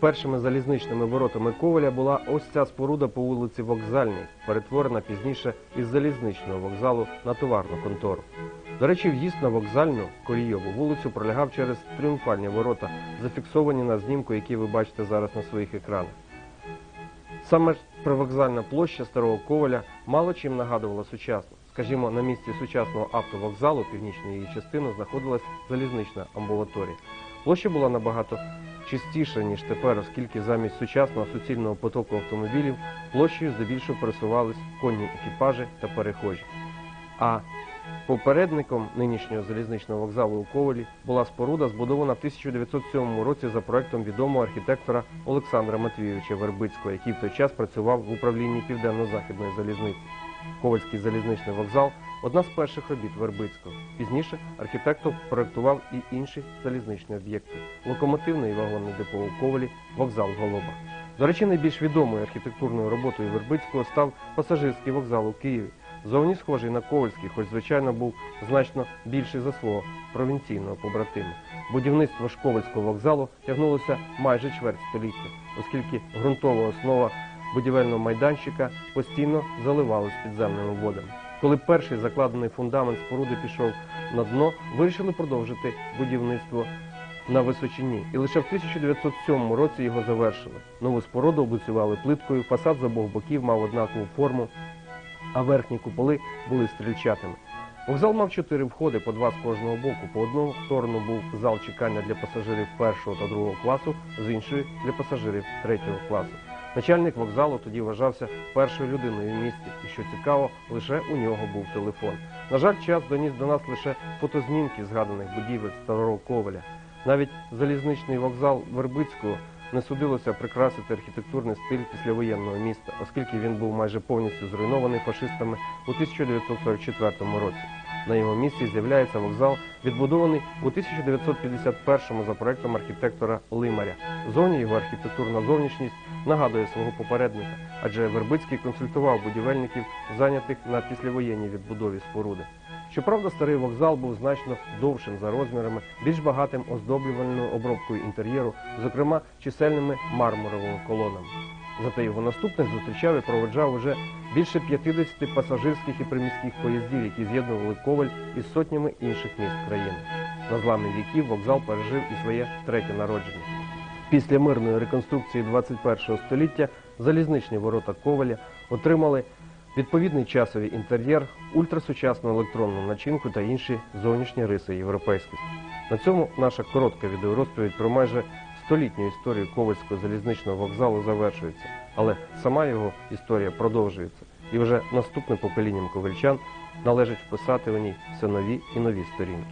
Першими залізничними воротами Коваля була ось ця споруда по вулиці Вокзальній, перетворена пізніше із залізничного вокзалу на товарну контору. До речі, в'їзд на вокзальну Корійову вулицю пролягав через тріумфальні ворота, зафіксовані на знімку, який ви бачите зараз на своїх екранах. Саме привокзальна площа Старого Коваля мало чим нагадувала сучасну. Скажімо, на місці сучасного автовокзалу північної її частини знаходилась залізнична амбулаторія. Площа була набагато чистіша, ніж тепер, оскільки замість сучасного суцільного потоку автомобілів площею здебільшого пересувались конні екіпажі та перехожі. А попередником нинішнього залізничного вокзалу у Ковалі була споруда, збудована в 1907 році за проектом відомого архітектора Олександра Матвійовича Вербицького, який в той час працював в управлінні Південно-Західної залізниці. Ковальський залізничний вокзал одна з перших робіт Вербицького. Пізніше архітектор проектував і інші залізничні об'єкти: локомотивний і вагонний депо у Ковалі, вокзал в Голобах. До речі, найбільш відомою архітектурною роботою Вербицького став пасажирський вокзал у Києві. Зовні схожий на Ковальський, хоч, звичайно, був значно більший за свого провінційного побратима. Будівництво Шковальського вокзалу тягнулося майже чверть століття, оскільки ґрунтова основа будівельного майданчика постійно заливалась підземними водами. Коли перший закладений фундамент споруди пішов на дно, вирішили продовжити будівництво на Височині. І лише в 1907 році його завершили. Нову споруду облицювали плиткою, фасад з обох боків мав однакову форму, а верхні куполи були стрільчатими. Вокзал мав чотири входи по два з кожного боку. По одну сторону був зал чекання для пасажирів першого та другого класу, з іншої для пасажирів третього класу. Начальник вокзалу тоді вважався першою людиною в місті, і що цікаво, лише у нього був телефон. На жаль, час доніс до нас лише фотознімки згаданих будівель старого Коваля. Навіть залізничний вокзал Вербицького не судилося прикрасити архітектурний стиль післявоєнного міста, оскільки він був майже повністю зруйнований фашистами у 1944 році. На його місці з'являється вокзал, відбудований у 1951-му за проектом архітектора Лимаря. Зовні його архітектурна зовнішність нагадує свого попередника, адже Вербицький консультував будівельників, зайнятих на післявоєнній відбудові споруди. Щоправда, старий вокзал був значно довшим за розмірами, більш багатим оздоблювальною обробкою інтер'єру, зокрема чисельними мармуровими колонами. Зате його наступник зустрічав і проводжав уже більше 50 пасажирських і приміських поїздів, які з'єднували Коваль із сотнями інших міст країни. На зламі віків вокзал пережив і своє третє народження. Після мирної реконструкції 21 століття залізничні ворота Коваля отримали відповідний часовий інтер'єр, ультрасучасну електронну начинку та інші зовнішні риси європейськості. На цьому наша коротка відеорозповідь про майже столітню історію Ковальського залізничного вокзалу завершується, але сама його історія продовжується, і вже наступним поколінням ковальчан належить вписати у ній все нові і нові сторінки.